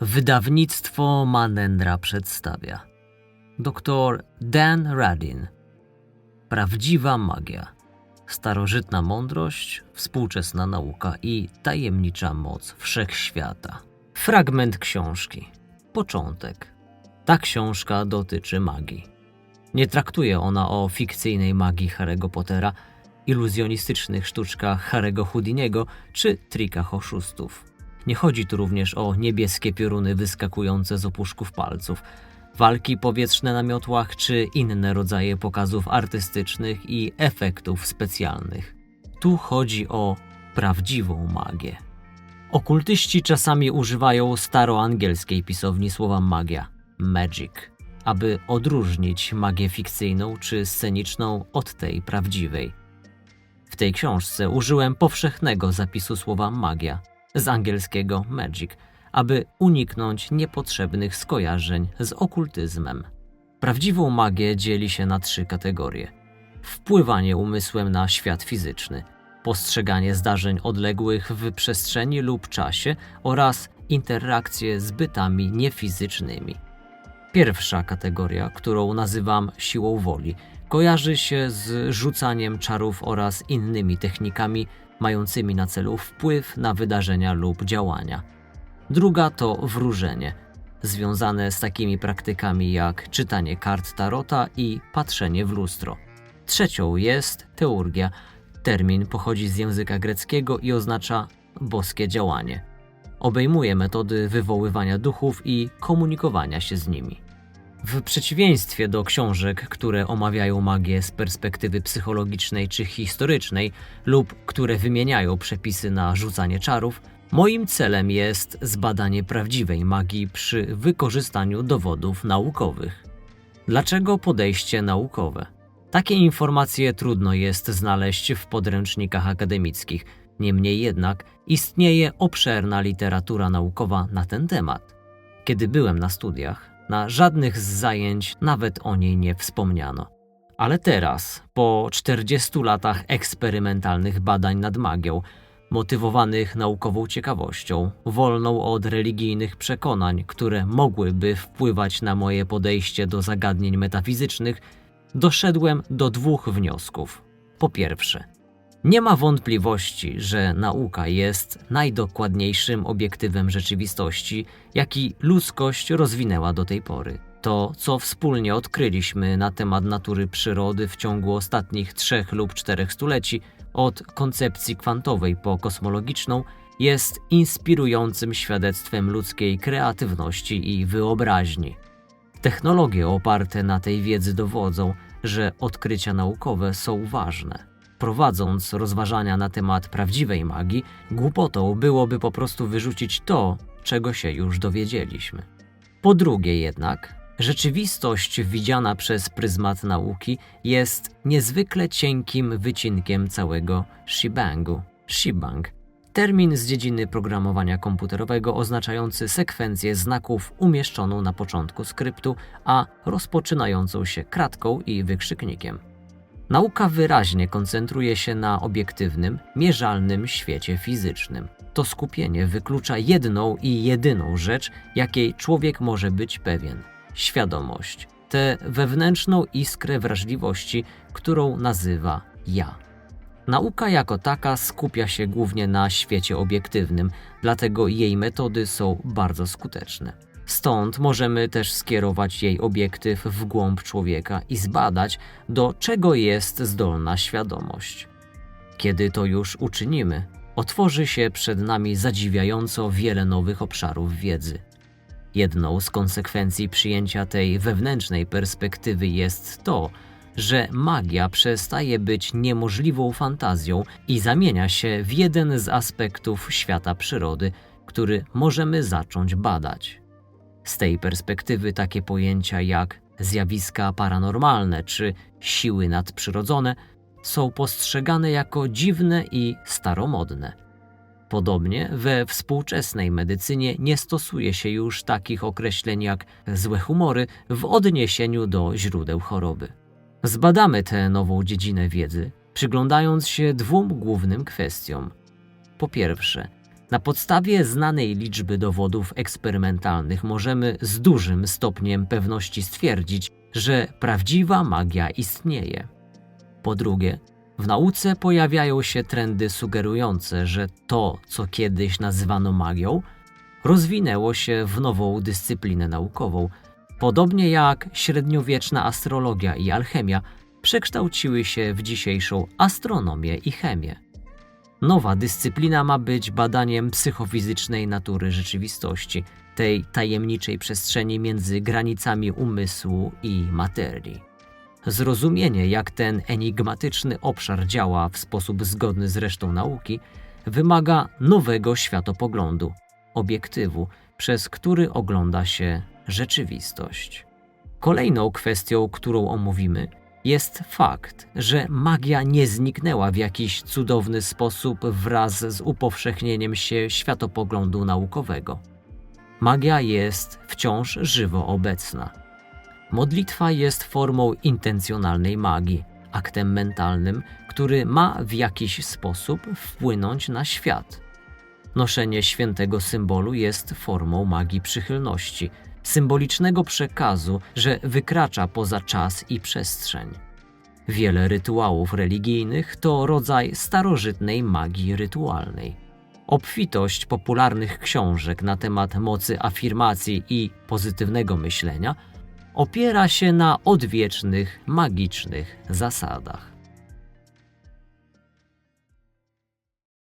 Wydawnictwo Manendra przedstawia Dr Dan Radin Prawdziwa magia Starożytna mądrość, współczesna nauka i tajemnicza moc wszechświata. Fragment książki. Początek. Ta książka dotyczy magii. Nie traktuje ona o fikcyjnej magii Harry'ego Pottera, iluzjonistycznych sztuczkach Harry'ego Houdiniego czy trikach oszustów. Nie chodzi tu również o niebieskie pioruny wyskakujące z opuszków palców, walki powietrzne na miotłach czy inne rodzaje pokazów artystycznych i efektów specjalnych. Tu chodzi o prawdziwą magię. Okultyści czasami używają staroangielskiej pisowni słowa magia magic, aby odróżnić magię fikcyjną czy sceniczną od tej prawdziwej. W tej książce użyłem powszechnego zapisu słowa magia z angielskiego magic, aby uniknąć niepotrzebnych skojarzeń z okultyzmem. Prawdziwą magię dzieli się na trzy kategorie: wpływanie umysłem na świat fizyczny, postrzeganie zdarzeń odległych w przestrzeni lub czasie oraz interakcje z bytami niefizycznymi. Pierwsza kategoria, którą nazywam siłą woli, kojarzy się z rzucaniem czarów oraz innymi technikami mającymi na celu wpływ na wydarzenia lub działania. Druga to wróżenie, związane z takimi praktykami jak czytanie kart tarota i patrzenie w lustro. Trzecią jest teurgia. Termin pochodzi z języka greckiego i oznacza boskie działanie. Obejmuje metody wywoływania duchów i komunikowania się z nimi. W przeciwieństwie do książek, które omawiają magię z perspektywy psychologicznej czy historycznej, lub które wymieniają przepisy na rzucanie czarów, moim celem jest zbadanie prawdziwej magii przy wykorzystaniu dowodów naukowych. Dlaczego podejście naukowe? Takie informacje trudno jest znaleźć w podręcznikach akademickich, niemniej jednak istnieje obszerna literatura naukowa na ten temat. Kiedy byłem na studiach, na żadnych z zajęć nawet o niej nie wspomniano. Ale teraz, po 40 latach eksperymentalnych badań nad magią, motywowanych naukową ciekawością, wolną od religijnych przekonań, które mogłyby wpływać na moje podejście do zagadnień metafizycznych, doszedłem do dwóch wniosków. Po pierwsze, nie ma wątpliwości, że nauka jest najdokładniejszym obiektywem rzeczywistości, jaki ludzkość rozwinęła do tej pory. To, co wspólnie odkryliśmy na temat natury przyrody w ciągu ostatnich trzech lub czterech stuleci, od koncepcji kwantowej po kosmologiczną, jest inspirującym świadectwem ludzkiej kreatywności i wyobraźni. Technologie oparte na tej wiedzy dowodzą, że odkrycia naukowe są ważne. Prowadząc rozważania na temat prawdziwej magii, głupotą byłoby po prostu wyrzucić to, czego się już dowiedzieliśmy. Po drugie jednak, rzeczywistość widziana przez pryzmat nauki jest niezwykle cienkim wycinkiem całego shibangu. Shibang termin z dziedziny programowania komputerowego oznaczający sekwencję znaków umieszczoną na początku skryptu, a rozpoczynającą się kratką i wykrzyknikiem. Nauka wyraźnie koncentruje się na obiektywnym, mierzalnym świecie fizycznym. To skupienie wyklucza jedną i jedyną rzecz, jakiej człowiek może być pewien świadomość, tę wewnętrzną iskrę wrażliwości, którą nazywa ja. Nauka jako taka skupia się głównie na świecie obiektywnym, dlatego jej metody są bardzo skuteczne. Stąd możemy też skierować jej obiektyw w głąb człowieka i zbadać, do czego jest zdolna świadomość. Kiedy to już uczynimy, otworzy się przed nami zadziwiająco wiele nowych obszarów wiedzy. Jedną z konsekwencji przyjęcia tej wewnętrznej perspektywy jest to, że magia przestaje być niemożliwą fantazją i zamienia się w jeden z aspektów świata przyrody, który możemy zacząć badać. Z tej perspektywy takie pojęcia jak zjawiska paranormalne czy siły nadprzyrodzone są postrzegane jako dziwne i staromodne. Podobnie we współczesnej medycynie nie stosuje się już takich określeń jak złe humory w odniesieniu do źródeł choroby. Zbadamy tę nową dziedzinę wiedzy, przyglądając się dwóm głównym kwestiom. Po pierwsze, Na podstawie znanej liczby dowodów eksperymentalnych możemy z dużym stopniem pewności stwierdzić, że prawdziwa magia istnieje. Po drugie, w nauce pojawiają się trendy sugerujące, że to, co kiedyś nazywano magią, rozwinęło się w nową dyscyplinę naukową, podobnie jak średniowieczna astrologia i alchemia przekształciły się w dzisiejszą astronomię i chemię. Nowa dyscyplina ma być badaniem psychofizycznej natury rzeczywistości, tej tajemniczej przestrzeni między granicami umysłu i materii. Zrozumienie, jak ten enigmatyczny obszar działa w sposób zgodny z resztą nauki, wymaga nowego światopoglądu, obiektywu, przez który ogląda się rzeczywistość. Kolejną kwestią, którą omówimy, jest fakt, że magia nie zniknęła w jakiś cudowny sposób wraz z upowszechnieniem się światopoglądu naukowego. Magia jest wciąż żywo obecna. Modlitwa jest formą intencjonalnej magii, aktem mentalnym, który ma w jakiś sposób wpłynąć na świat. Noszenie świętego symbolu jest formą magii przychylności, symbolicznego przekazu, że wykracza poza czas i przestrzeń. Wiele rytuałów religijnych to rodzaj starożytnej magii rytualnej. Obfitość popularnych książek na temat mocy afirmacji i pozytywnego myślenia opiera się na odwiecznych, magicznych zasadach.